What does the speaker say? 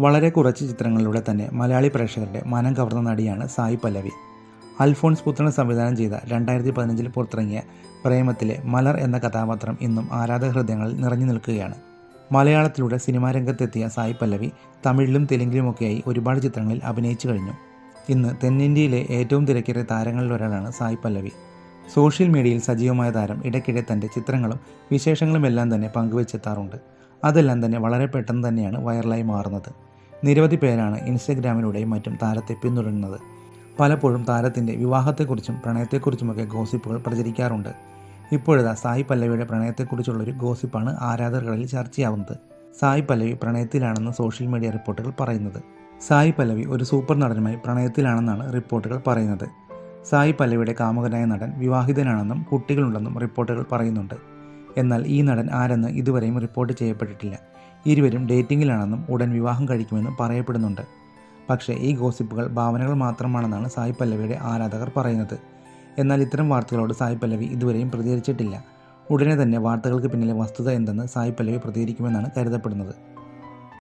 വളരെ കുറച്ച് ചിത്രങ്ങളിലൂടെ തന്നെ മലയാളി പ്രേക്ഷകരുടെ മനം കവർന്ന നടിയാണ് സായി പല്ലവി. അൽഫോൺസ് പുത്രൻ സംവിധാനം ചെയ്ത രണ്ടായിരത്തി പതിനഞ്ചിൽ പുറത്തിറങ്ങിയ പ്രേമത്തിലെ മലർ എന്ന കഥാപാത്രം ഇന്നും ആരാധക ഹൃദയങ്ങളിൽ നിറഞ്ഞു നിൽക്കുകയാണ്. മലയാളത്തിലൂടെ സിനിമാ രംഗത്തെത്തിയ സായി പല്ലവി തമിഴിലും തെലുങ്കിലുമൊക്കെയായി ഒരുപാട് ചിത്രങ്ങളിൽ അഭിനയിച്ചു കഴിഞ്ഞു. ഇന്ന് തെന്നിന്ത്യയിലെ ഏറ്റവും തിരക്കേറിയ താരങ്ങളിൽ ഒരാളാണ് സായി പല്ലവി. സോഷ്യൽ മീഡിയയിൽ സജീവമായ താരം ഇടയ്ക്കിടെ തന്റെ ചിത്രങ്ങളും വിശേഷങ്ങളുമെല്ലാം തന്നെ പങ്കുവച്ചെത്താറുണ്ട്. അതെല്ലാം തന്നെ വളരെ പെട്ടെന്ന് തന്നെയാണ് വൈറലായി മാറുന്നത്. നിരവധി പേരാണ് ഇൻസ്റ്റഗ്രാമിലൂടെയും മറ്റും താരത്തെ പിന്തുടരുന്നത്. പലപ്പോഴും താരത്തിന്റെ വിവാഹത്തെക്കുറിച്ചും പ്രണയത്തെക്കുറിച്ചുമൊക്കെ ഗോസിപ്പുകൾ പ്രചരിക്കാറുണ്ട്. ഇപ്പോഴത്തെ സായി പല്ലവിയുടെ പ്രണയത്തെക്കുറിച്ചുള്ളൊരു ഗോസിപ്പാണ് ആരാധകർക്കിടയിൽ ചർച്ചയാവുന്നത്. സായി പല്ലവി പ്രണയത്തിലാണെന്ന് സോഷ്യൽ മീഡിയ റിപ്പോർട്ടുകൾ പറയുന്നത്. സായി പല്ലവി ഒരു സൂപ്പർ നടനുമായി പ്രണയത്തിലാണെന്നാണ് റിപ്പോർട്ടുകൾ പറയുന്നത്. സായി പല്ലവിയുടെ കാമുകനായ നടൻ വിവാഹിതനാണെന്നും കുട്ടികളുണ്ടെന്നും റിപ്പോർട്ടുകൾ പറയുന്നുണ്ട്. എന്നാൽ ഈ നടൻ ആരെന്ന് ഇതുവരെയും റിപ്പോർട്ട് ചെയ്യപ്പെട്ടിട്ടില്ല. ഇരുവരും ഡേറ്റിംഗിലാണെന്നും ഉടൻ വിവാഹം കഴിക്കുമെന്നും പറയപ്പെടുന്നുണ്ട്. പക്ഷേ ഈ ഗോസിപ്പുകൾ ഭാവനകൾ മാത്രമാണെന്നാണ് സായി പല്ലവിയുടെ ആരാധകർ പറയുന്നത്. എന്നാൽ ഇത്തരം വാർത്തകളോട് സായി പല്ലവി ഇതുവരെയും പ്രതികരിച്ചിട്ടില്ല. ഉടനെ തന്നെ വാർത്തകൾക്ക് പിന്നിലെ വസ്തുത എന്തെന്ന് സായി പല്ലവി പ്രതികരിക്കുമെന്നാണ് കരുതപ്പെടുന്നത്.